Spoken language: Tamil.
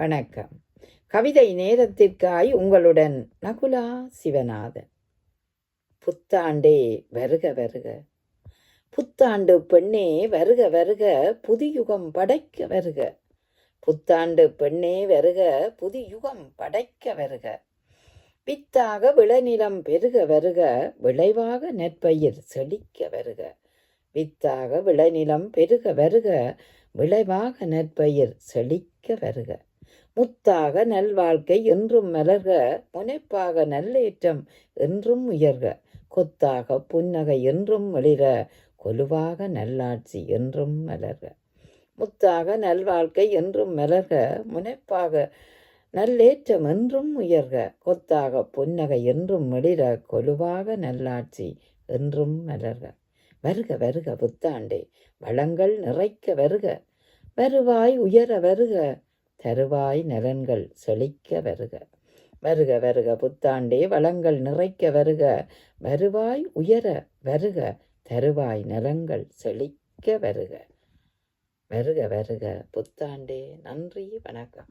வணக்கம். கவிதை நேரத்திற்காய் உங்களுடன் நகுலா சிவநாதன். புத்தாண்டே வருக வருக. புத்தாண்டு பெண்ணே வருக வருக புதியுகம் படைக்க வருக. புத்தாண்டு பெண்ணே வருக புதியுகம் படைக்க வருக. வித்தாக விளைநிலம் பெருக வருக விளைவாக நெற்பயிர் செழிக்க வருக. வித்தாக விளைநிலம் பெருக வருக விளைவாக நெற்பயிர் செழிக்க வருக. முத்தாக நல்வாழ்க்கை என்றும் மலர்க முனைப்பாக நல்லேற்றம் என்றும் உயர்க. கொத்தாக புன்னகை என்றும் வெளிர கொலுவாக நல்லாட்சி என்றும் மலர்க. முத்தாக நல்வாழ்க்கை என்றும் மலர்க முனைப்பாக நல்லேற்றம் என்றும் உயர்க. கொத்தாக புன்னகை என்றும் வெளிர கொலுவாக நல்லாட்சி என்றும் மலர்க. வருக வருக புத்தாண்டே வளங்கள் நிறைக்க வருக. வருவாய் உயர வருக தருவாய் நலன்கள் செழிக்க வருக. வருக வருக புத்தாண்டே வளங்கள் நிறைக்க வருக. வருவாய் உயர வருக தருவாய் நலங்கள் செழிக்க வருக. வருக வருக புத்தாண்டே. நன்றி வணக்கம்.